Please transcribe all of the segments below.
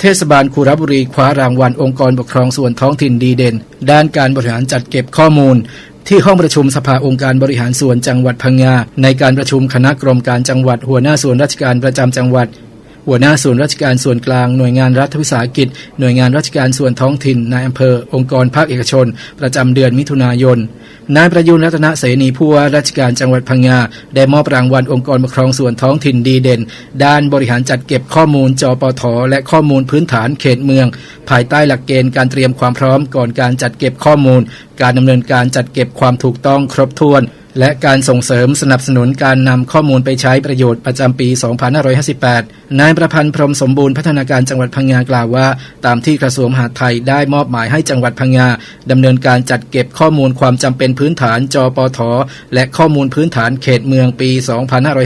เทศบาลคูรบุรีคว้ารางวัลองค์กรปกครองส่วนท้องถิ่นดีเด่น ด้านการบริหารจัดเก็บข้อมูล ที่ห้องประชุมสภาองค์การบริหารส่วนจังหวัดพังงาในการประชุมคณะกรมการจังหวัด หัวหน้าส่วนราชการประจำจังหวัดหัวหน้าส่วนราชการส่วนกลางหน่วยงานรัฐวิสาหกิจ หน่วยงานราชการส่วนท้องถิ่นนายอำเภอ องค์กรภาคเอกชน ประจำเดือนมิถุนายน นายประยุนรัตนเสนีผู้ว่าราชการจังหวัดพังงาได้มอบรางวัลองค์กรปกครองส่วนท้องถิ่นดีเด่น ด้านบริหารจัดเก็บข้อมูลจปทและข้อมูลพื้นฐานเขตเมือง ภายใต้หลักเกณฑ์การเตรียมความพร้อมก่อนการจัดเก็บข้อมูล การดำเนินการจัดเก็บความถูกต้องครบถ้วน และการส่งเสริมสนับสนุนการนำข้อมูลไปใช้ประโยชน์ประจำปี 2558 นายประพันธ์พรมสมบูรณ์พัฒนาการจังหวัดพังงากล่าวว่า ตามที่กระทรวงมหาดไทยได้มอบหมายให้จังหวัดพังงาดำเนินการจัดเก็บข้อมูลความจำเป็นพื้นฐานจปท และข้อมูลพื้นฐานเขตเมืองปี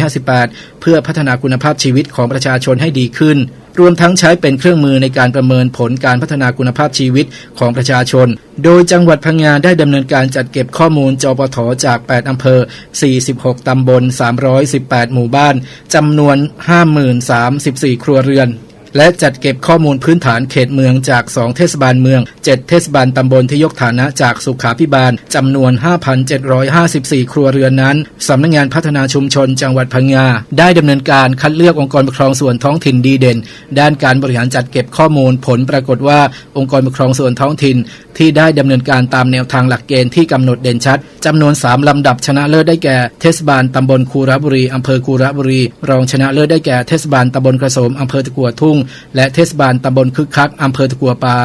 2558 เพื่อพัฒนาคุณภาพชีวิตของประชาชนให้ดีขึ้น รวมทั้งใช้เป็นเครื่องมือในการประเมินผลการพัฒนาคุณภาพชีวิตของประชาชน โดยจังหวัดพังงาได้ดำเนินการจัดเก็บข้อมูลจปทจาก 8 อำเภอ 46 ตำบล 318 หมู่บ้านจำนวน 50,034 ครัวเรือน และจัดเก็บข้อมูลพื้นฐานเขตเมืองจาก 2 เทศบาลเมือง 7 เทศบาลตำบลที่ยกฐานะจากสุขาพิบาลจำนวน 5,754 ครัวเรือนนั้นสำนักงานพัฒนาชุมชนจังหวัดพังงาได้ดำเนินการคัดเลือกองค์กรปกครองส่วนท้องถิ่นดีเด่น ด้านการบริหารจัดเก็บข้อมูลผลปรากฏว่าองค์กรปกครองส่วนท้องถิ่น ที่ได้ดำเนินการตามแนวทางหลักเกณฑ์ที่กำหนดเด่นชัดจำนวน 3 ลำดับชนะเลิศได้แก่ เทศบาลตำบลคูระบุรีอำเภอคูระบุรี รองชนะเลิศได้แก่เทศบาลตำบลกระโสมอำเภอตะกัวทุ่งและเทศบาลตำบลคึกคักอำเภอตะกัวปา